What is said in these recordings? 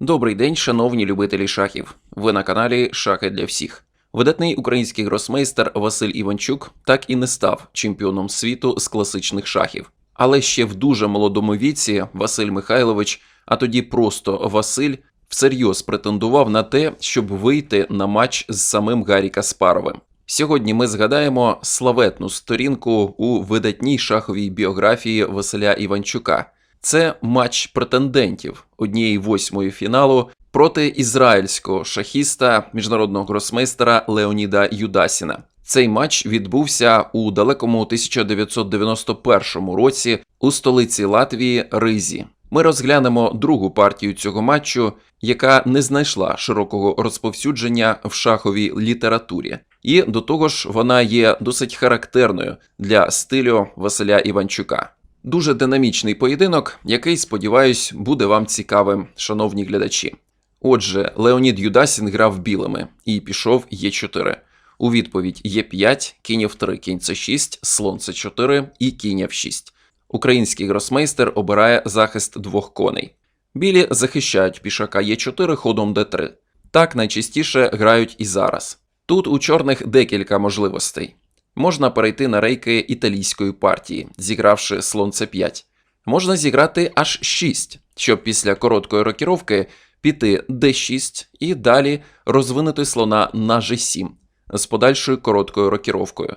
Добрий день, шановні любителі шахів. Ви на каналі Шахи для всіх. Видатний український гросмейстер Василь Іванчук так і не став чемпіоном світу з класичних шахів. Але ще в дуже молодому віці Василь Михайлович, а тоді просто Василь, всерйоз претендував на те, щоб вийти на матч з самим Гаррі Каспаровим. Сьогодні ми згадаємо славетну сторінку у видатній шаховій біографії Василя Іванчука. Це матч претендентів однієї восьмої фіналу проти ізраїльського шахіста міжнародного гросмейстера Леоніда Юдасіна. Цей матч відбувся у далекому 1991 році у столиці Латвії Ризі. Ми розглянемо другу партію цього матчу, яка не знайшла широкого розповсюдження в шаховій літературі, і до того ж вона є досить характерною для стилю Василя Іванчука. Дуже динамічний поєдинок, який, сподіваюсь, буде вам цікавим, шановні глядачі. Отже, Леонід Юдасін грав білими і пішов Е4. У відповідь Е5, кінь F3, кінь С6, слон С4 і кінь F6. Український гросмейстер обирає захист двох коней. Білі захищають пішака Е4 ходом Д3. Так найчастіше грають і зараз. Тут у чорних декілька можливостей. Можна перейти на рейки італійської партії, зігравши слон С5. Можна зіграти аж 6, щоб після короткої рокіровки піти d6 і далі розвинути слона на g7 з подальшою короткою рокіровкою.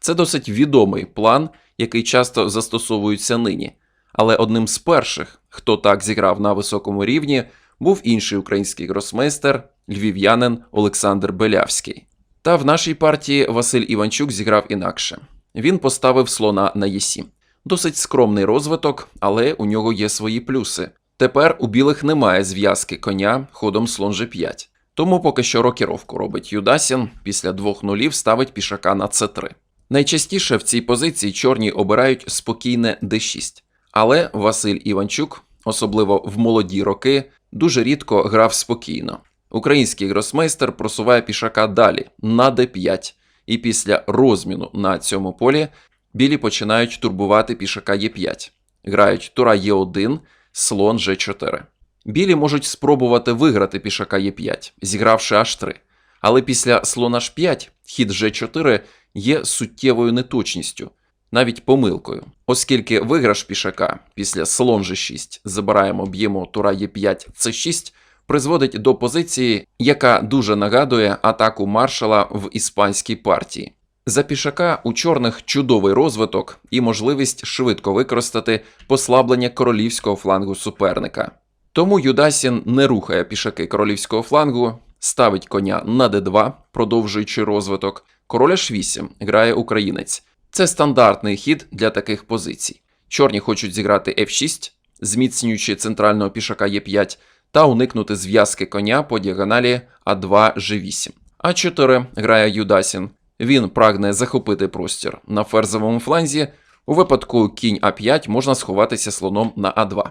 Це досить відомий план, який часто застосовується нині. Але одним з перших, хто так зіграв на високому рівні, був інший український гросмейстер, львів'янин Олександр Белявський. Та в нашій партії Василь Іванчук зіграв інакше. Він поставив слона на Е7. Досить скромний розвиток, але у нього є свої плюси. Тепер у білих немає зв'язки коня ходом слон G5. Тому поки що рокіровку робить Юдасін, після двох нулів ставить пішака на c3. Найчастіше в цій позиції чорні обирають спокійне d6. Але Василь Іванчук, особливо в молоді роки, дуже рідко грав спокійно. Український гросмейстер просуває пішака далі на d5, і після розміну на цьому полі білі починають турбувати пішака Е5. Грають тура Е1, слон G4. Білі можуть спробувати виграти пішака Е5, зігравши H3. Але після слон H5 хід G4 є суттєвою неточністю, навіть помилкою, оскільки виграш пішака після слон G6 забираємо, б'ємо тура Е5 С6 призводить до позиції, яка дуже нагадує атаку маршала в іспанській партії. За пішака у чорних чудовий розвиток і можливість швидко використати послаблення королівського флангу суперника. Тому Юдасін не рухає пішаки королівського флангу, ставить коня на d2, продовжуючи розвиток. Король h8 грає українець. Це стандартний хід для таких позицій. Чорні хочуть зіграти f6, зміцнюючи центрального пішака e5, та уникнути зв'язки коня по діагоналі А2 G8. А4 грає Юдасін. Він прагне захопити простір на ферзовому фланзі. У випадку кінь А5 можна сховатися слоном на А2,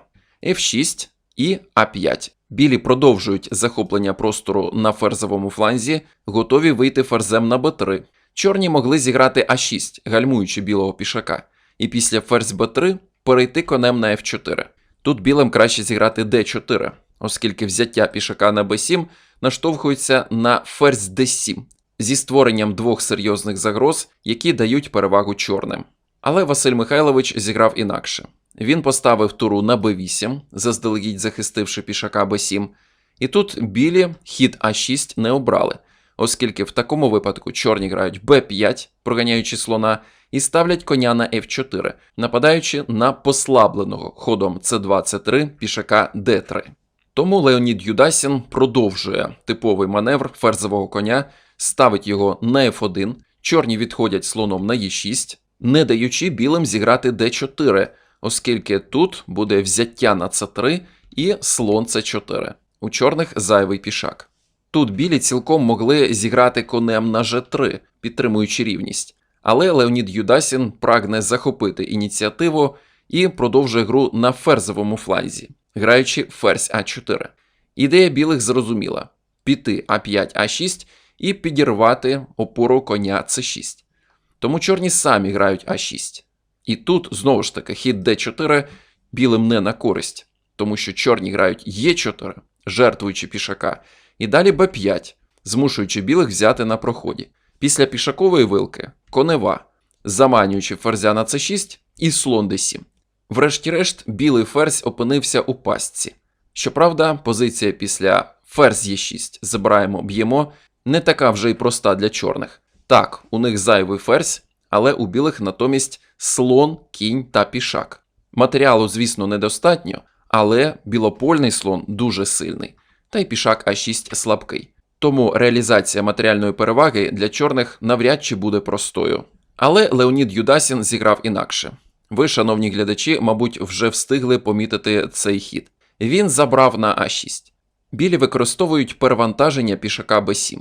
F6 і А5. Білі продовжують захоплення простору на ферзовому фланзі, готові вийти ферзем на Б3. Чорні могли зіграти А6, гальмуючи білого пішака, і після ферзь Б3 перейти конем на F4. Тут білим краще зіграти d4, оскільки взяття пішака на b7 наштовхується на ферзь d7 зі створенням двох серйозних загроз, які дають перевагу чорним. Але Василь Михайлович зіграв інакше. Він поставив туру на b8, заздалегідь захистивши пішака b7, і тут білі хід а6 не обрали, оскільки в такому випадку чорні грають b5, проганяючи слона, і ставлять коня на f4, нападаючи на послабленого ходом c2, c3 пішака d3. Тому Леонід Юдасін продовжує типовий маневр ферзового коня, ставить його на f1, чорні відходять слоном на e6, не даючи білим зіграти d4, оскільки тут буде взяття на c3 і слон c4. У чорних зайвий пішак. Тут білі цілком могли зіграти конем на g3, підтримуючи рівність. Але Леонід Юдасін прагне захопити ініціативу і продовжує гру на ферзовому фланзі, граючи ферзь А4. Ідея білих зрозуміла: піти А5, А6 і підірвати опору коня С6. Тому чорні самі грають А6. І тут знову ж таки хід Д4 білим не на користь, тому що чорні грають Е4, жертвуючи пішака, і далі Б5, змушуючи білих взяти на проході. Після пішакової вилки конева, заманюючи ферзя на С6 і слон Д7. Врешті-решт, білий ферзь опинився у пастці. Щоправда, позиція після ферзь Е6 забираємо, б'ємо не така вже й проста для чорних. Так, у них зайвий ферзь, але у білих натомість слон, кінь та пішак. Матеріалу, звісно, недостатньо, але білопольний слон дуже сильний, та й пішак А6 слабкий. Тому реалізація матеріальної переваги для чорних навряд чи буде простою. Але Леонід Юдасін зіграв інакше. Ви, шановні глядачі, мабуть, вже встигли помітити цей хід. Він забрав на А6. Білі використовують перевантаження пішака Б7.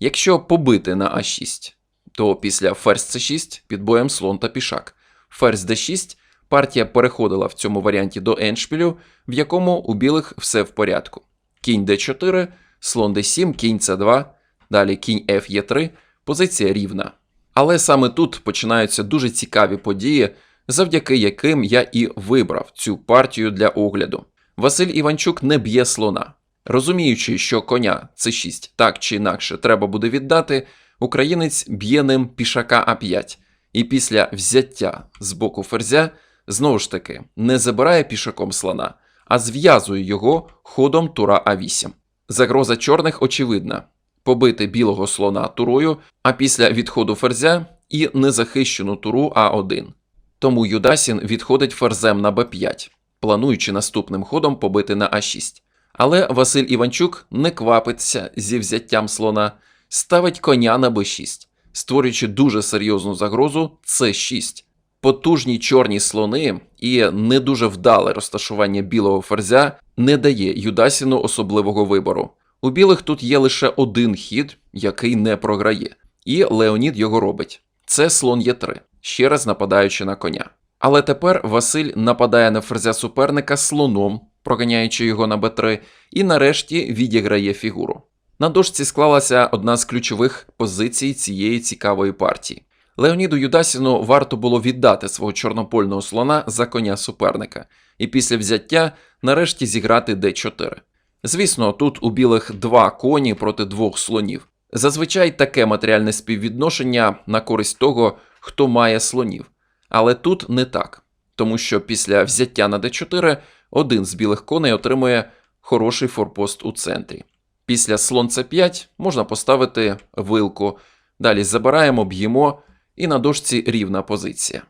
Якщо побити на А6, то після ферзь С6 під боєм слон та пішак. Ферзь Д6 партія переходила в цьому варіанті до еншпілю, в якому у білих все в порядку. Кінь Д4, слон Д7, кінь С2, далі кінь Ф 3 позиція рівна. Але саме тут починаються дуже цікаві події, завдяки яким я і вибрав цю партію для огляду. Василь Іванчук не б'є слона. Розуміючи, що коня С6 так чи інакше треба буде віддати, українець б'є ним пішака А5, і після взяття з боку ферзя знову ж таки не забирає пішаком слона, а зв'язує його ходом тура А8. Загроза чорних очевидна побити білого слона турою, а після відходу ферзя і незахищену туру А1. Тому Юдасін відходить ферзем на Б5, плануючи наступним ходом побити на А6. Але Василь Іванчук не квапиться зі взяттям слона, ставить коня на Б6, створюючи дуже серйозну загрозу С6. Потужні чорні слони і не дуже вдале розташування білого ферзя не дає Юдасіну особливого вибору. У білих тут є лише один хід, який не програє, і Леонід його робить. Це слон Є3, ще раз нападаючи на коня. Але тепер Василь нападає на ферзя суперника слоном, проганяючи його на Б3, і нарешті відіграє фігуру. На дошці склалася одна з ключових позицій цієї цікавої партії. Леоніду Юдасіну варто було віддати свого чорнопольного слона за коня суперника, і після взяття нарешті зіграти Д4. Звісно, тут у білих два коні проти двох слонів. Зазвичай таке матеріальне співвідношення на користь того, хто має слонів. Але тут не так, тому що після взяття на d4 один з білих коней отримує хороший форпост у центрі. Після слон c5 можна поставити вилку, далі забираємо, б'ємо, і на дошці рівна позиція.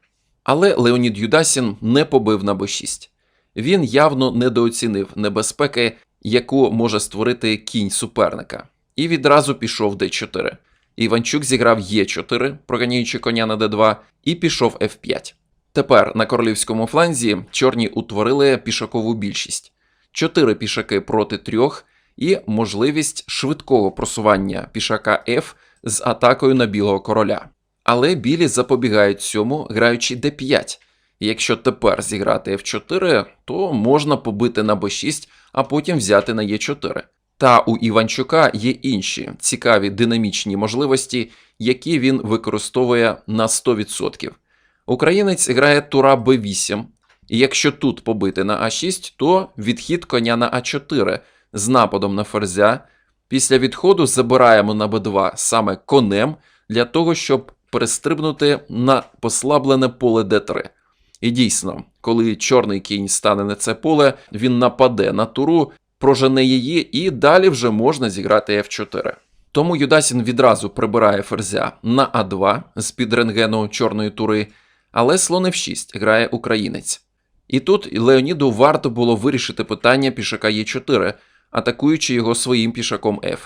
Але Леонід Юдасін не побив на b6. Він явно недооцінив небезпеки, яку може створити кінь суперника, і відразу пішов d4. Іванчук зіграв Е4, проганяючи коня на d2, і пішов F5. Тепер на королівському фланзі чорні утворили пішакову більшість: 4 пішаки проти 3 і можливість швидкого просування пішака F з атакою на білого короля. Але білі запобігають цьому, граючи d5. Якщо тепер зіграти F4, то можна побити на b6, а потім взяти на e4. Та у Іванчука є інші цікаві динамічні можливості, які він використовує на 100%. Українець грає тура b8, і якщо тут побити на а6, то відхід коня на а4 з нападом на ферзя. Після відходу забираємо на b2 саме конем для того, щоб перестрибнути на послаблене поле d3. І дійсно, коли чорний кінь стане на це поле, він нападе на туру, прожене її, і далі вже можна зіграти f4. Тому Юдасін відразу прибирає ферзя на А2 з під рентгену чорної тури, але слон F6 грає українець. І тут Леоніду варто було вирішити питання пішака Е4, атакуючи його своїм пішаком F.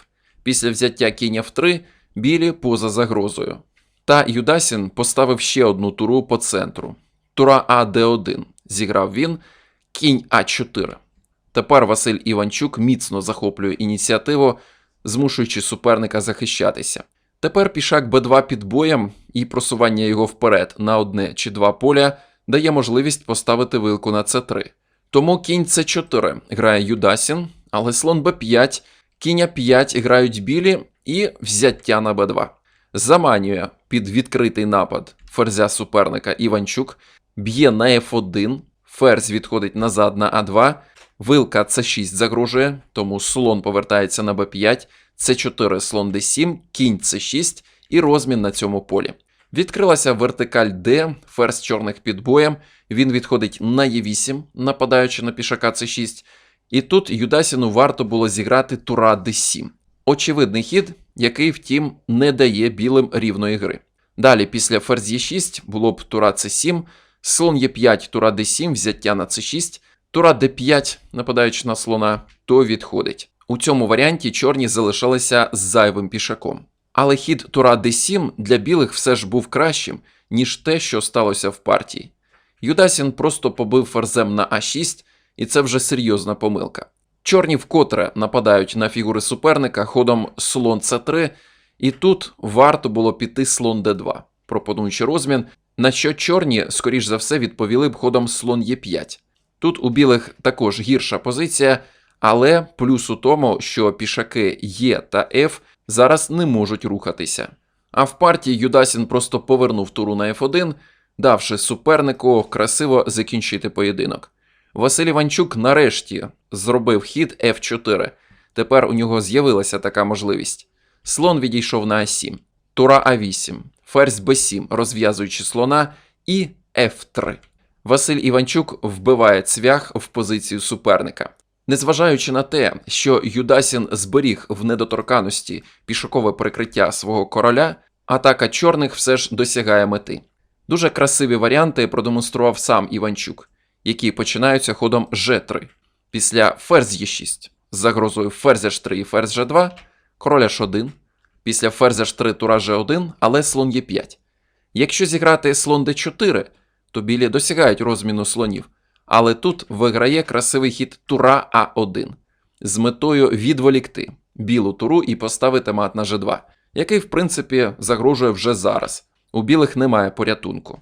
Після взяття кінь F3 білі поза загрозою. Та Юдасін поставив ще одну туру по центру. Тура А Д1 зіграв він, кінь А4. Тепер Василь Іванчук міцно захоплює ініціативу, змушуючи суперника захищатися. Тепер пішак Б2 під боєм і просування його вперед на одне чи два поля дає можливість поставити вилку на С3. Тому кінь С4 грає Юдасін, але слон Б5, кінь А5 грають білі і взяття на Б2. Заманює під відкритий напад ферзя суперника Іванчук, б'є на F1, ферзь відходить назад на А2, Вилка С6 загрожує, тому слон повертається на Б5, С4 слон Д7, кінь С6 і розмін на цьому полі. Відкрилася вертикаль Д, ферзь чорних під боєм. Він відходить на Е8, нападаючи на пішака С6. І тут Юдасіну варто було зіграти тура d7. Очевидний хід, який, втім, не дає білим рівної гри. Далі, після ферзь Е6 було б тура С7, слон Е5, тура d7, взяття на С6, тура d5, нападаючи на слона, то відходить. У цьому варіанті чорні залишалися з зайвим пішаком. Але хід тура d7 для білих все ж був кращим, ніж те, що сталося в партії. Юдасін просто побив ферзем на А6, і це вже серйозна помилка. Чорні вкотре нападають на фігури суперника ходом слон С3, і тут варто було піти слон Д2, пропонуючи розмін, на що чорні, скоріш за все, відповіли б ходом слон Е5. Тут у білих також гірша позиція, але плюс у тому, що пішаки Е та Ф зараз не можуть рухатися. А в партії Юдасін просто повернув туру на F1, давши супернику красиво закінчити поєдинок. Василь Іванчук нарешті зробив хід F4. Тепер у нього з'явилася така можливість. Слон відійшов на А7, тура А8, ферзь Б7, розв'язуючи слона, і F3. Василь Іванчук вбиває цвях в позицію суперника. Незважаючи на те, що Юдасін зберіг в недоторканості пішокове прикриття свого короля, атака чорних все ж досягає мети. Дуже красиві варіанти продемонстрував сам Іванчук, які починаються ходом G3. Після ферзь Е6 з загрозою ферзь H3 і ферзь G2, король H1, після ферзь H3 тура G1, але слон Е5. Якщо зіграти слон D4, то білі досягають розміну слонів, але тут виграє красивий хід тура А1 з метою відволікти білу туру і поставити мат на G2, який, в принципі, загрожує вже зараз. У білих немає порятунку.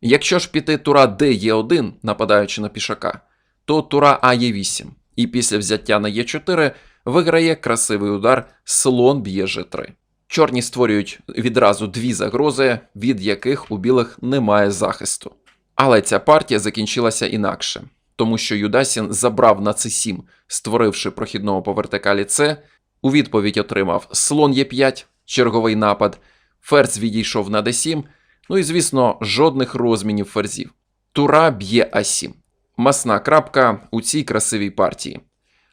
Якщо ж піти тура Д-Е1, нападаючи на пішака, то тура А-Е8, і після взяття на Е4 виграє красивий удар слон б'є Ж3. Чорні створюють відразу дві загрози, від яких у білих немає захисту. Але ця партія закінчилася інакше, тому що Юдасін забрав на С7, створивши прохідного по вертикалі С, у відповідь отримав слон Е5, черговий напад, ферзь відійшов на d7, ну і, звісно, жодних розмінів ферзів. Тура б'є А7. Масна крапка у цій красивій партії.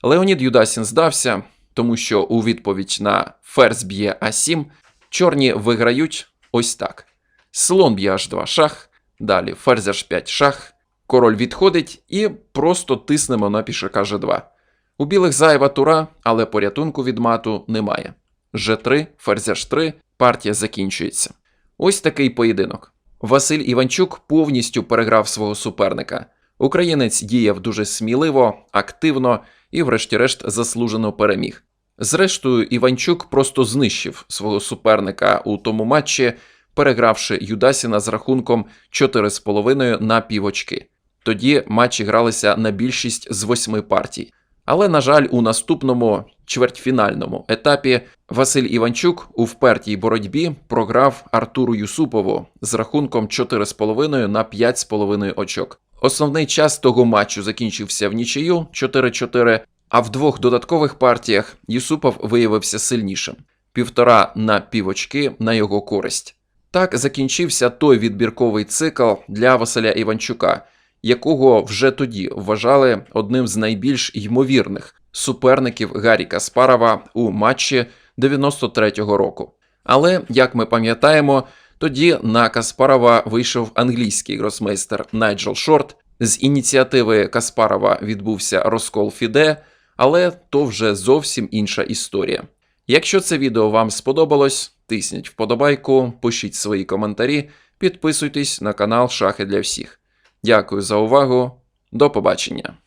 Леонід Юдасін здався, тому що у відповідь на ферзь б'є А7 чорні виграють ось так. Слон б'є H2 шах, далі ферзь H5 шах, король відходить і просто тиснемо на пішака G2. У білих зайва тура, але порятунку від мату немає. G3, ферзь H3, партія закінчується. Ось такий поєдинок. Василь Іванчук повністю переграв свого суперника. Українець діяв дуже сміливо, активно і, врешті-решт, заслужено переміг. Зрештою, Іванчук просто знищив свого суперника у тому матчі, перегравши Юдасіна з рахунком 4,5 на півочки. Тоді матчі гралися на більшість з восьми партій. Але, на жаль, у наступному чвертьфінальному етапі Василь Іванчук у впертій боротьбі програв Артуру Юсупову з рахунком 4,5 на 5,5 очок. Основний час того матчу закінчився в нічию 4-4, а в двох додаткових партіях Юсупов виявився сильнішим півтора на півочки на його користь. Так закінчився той відбірковий цикл для Василя Іванчука, якого вже тоді вважали одним з найбільш ймовірних суперників Гаррі Каспарова у матчі 93-го року. Але, як ми пам'ятаємо, тоді на Каспарова вийшов англійський гросмейстер Найджел Шорт. З ініціативи Каспарова відбувся розкол Фіде, але то вже зовсім інша історія. Якщо це відео вам сподобалось, тисніть вподобайку, пишіть свої коментарі, підписуйтесь на канал Шахи для всіх. Дякую за увагу, до побачення!